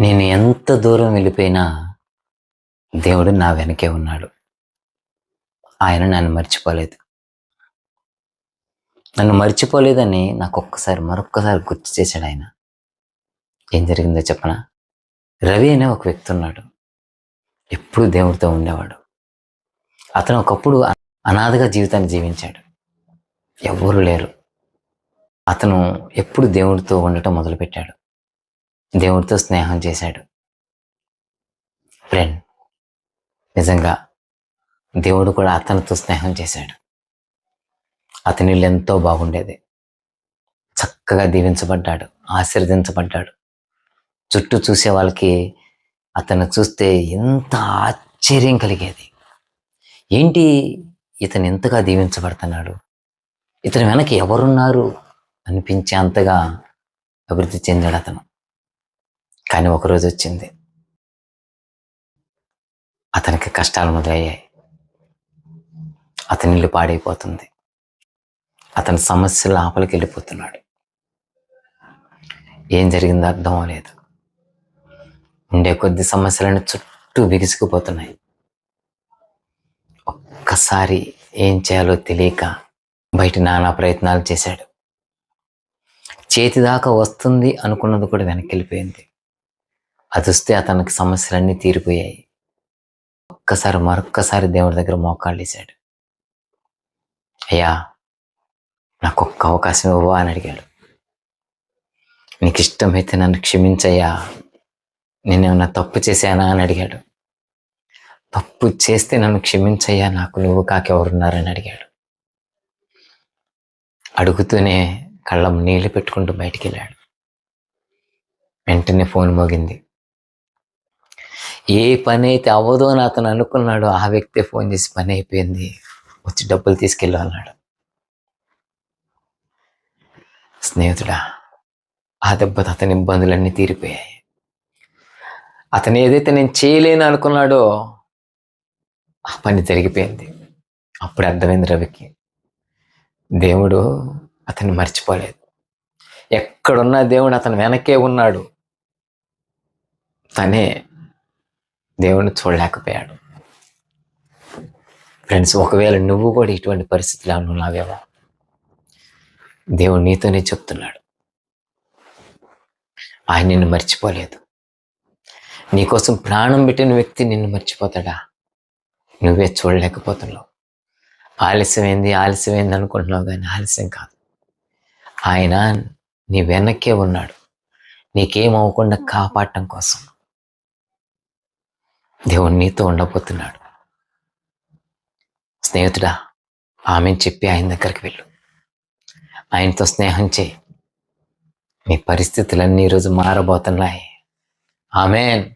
నేను ఎంత దూరం వెళ్ళిపోయినా దేవుడు నా వెనకే ఉన్నాడు. ఆయన నన్ను మర్చిపోలేదు. నన్ను మర్చిపోలేదని నాకు ఒక్కసారి మరొక్కసారి గుర్తు చేశాడు ఆయన. ఏం జరిగిందో చెప్పనా? రవి అనే ఒక వ్యక్తి ఉన్నాడు. ఎప్పుడు దేవుడితో ఉండేవాడు. అతను ఒకప్పుడు అనాథగా జీవితాన్ని జీవించాడు. ఎవ్వరూ లేరు. అతను ఎప్పుడు దేవుడితో ఉండటం మొదలుపెట్టాడు. దేవుడితో స్నేహం చేశాడు. ఫ్రెండ్ నిజంగా దేవుడు కూడా అతనితో స్నేహం చేశాడు. అతని ఎంతో బాగుండేది. చక్కగా దీవించబడ్డాడు ఆశీర్వదించబడ్డాడు. చుట్టూ చూసే వాళ్ళకి అతను చూస్తే ఎంత ఆశ్చర్యం కలిగేది. ఏంటి ఇతను ఎంతగా దీవించబడుతున్నాడు? ఇతని వెనక ఎవరున్నారు? అనిపించే అంతగా అభివృద్ధి చెందాడు అతను. కానీ ఒకరోజు వచ్చింది. అతనికి కష్టాలు మొదలయ్యాయి. అతని ఇల్లు పాడైపోతుంది. అతని సమస్యల ఆపలికి వెళ్ళిపోతున్నాడు. ఏం జరిగిందో అర్థం అవ్వలేదు. ఉండే కొద్ది సమస్యలను చుట్టూ బిగుసుకుపోతున్నాయి. ఒక్కసారి ఏం చేయాలో తెలియక బయట నానా ప్రయత్నాలు చేశాడు. చేతి దాకా వస్తుంది అనుకున్నది కూడా వెనక్కి వెళ్ళిపోయింది. అది వస్తే అతనికి సమస్యలన్నీ తీరిపోయాయి. ఒక్కసారి మరొక్కసారి దేవుడి దగ్గర మోకాళ్ళు వేశాడు. అయ్యా నాకు ఒక్క అవకాశం ఇవ్వవా అని అడిగాడు. నీకు ఇష్టమైతే నన్ను క్షమించయ్యా. నేనేమన్నా తప్పు చేశానా అని అడిగాడు. తప్పు చేస్తే నన్ను క్షమించయ్యా నాకు నువ్వు కాకెవరున్నారని అడిగాడు. అడుగుతూనే కళ్ళం నీళ్ళు పెట్టుకుంటూ బయటికి వెళ్ళాడు వెంటనే ఫోన్ మోగింది. ఏ పని అయితే అవ్వదో అని అతను అనుకున్నాడో ఆ వ్యక్తే ఫోన్ చేసి పని అయిపోయింది వచ్చి డబ్బులు తీసుకెళ్ళు అన్నాడు. స్నేహితుడా ఆ దెబ్బతో అతని ఇబ్బందులన్నీ తీరిపోయాయి. అతను ఏదైతే నేను చేయలేను అనుకున్నాడో ఆ పని జరిగిపోయింది. అప్పుడు అర్థమైంది రవికి దేవుడు అతన్ని మర్చిపోలేదు. ఎక్కడున్న దేవుడు అతను వెనకే ఉన్నాడు. తనే దేవుణ్ణి చూడలేకపోయాడు. ఫ్రెండ్స్ ఒకవేళ నువ్వు కూడా ఇటువంటి పరిస్థితిలో ఉన్నావేమో దేవుడు నీతోనే చెప్తున్నాడు. ఆయన నిన్ను మర్చిపోలేదు. నీకోసం ప్రాణం పెట్టిన వ్యక్తి నిన్ను మర్చిపోతాడా? నువ్వే చూడలేకపోతున్నావు. ఆలస్యమైంది ఆలస్యమైంది అనుకుంటున్నావు కానీ ఆలస్యం కాదు. ఆయన నీ వెనక్కే ఉన్నాడు. నీకేం అవ్వకుండా కాపాడటం కోసం. దేవుడు నీతో ఉండబోతున్నాడు. స్నేహితుడా ఆమె చెప్పి ఆయన దగ్గరికి వెళ్ళు. ఆయనతో స్నేహం చేయి. మీ పరిస్థితులన్నీ ఈరోజు మారబోతున్నాయి. ఆమెన్.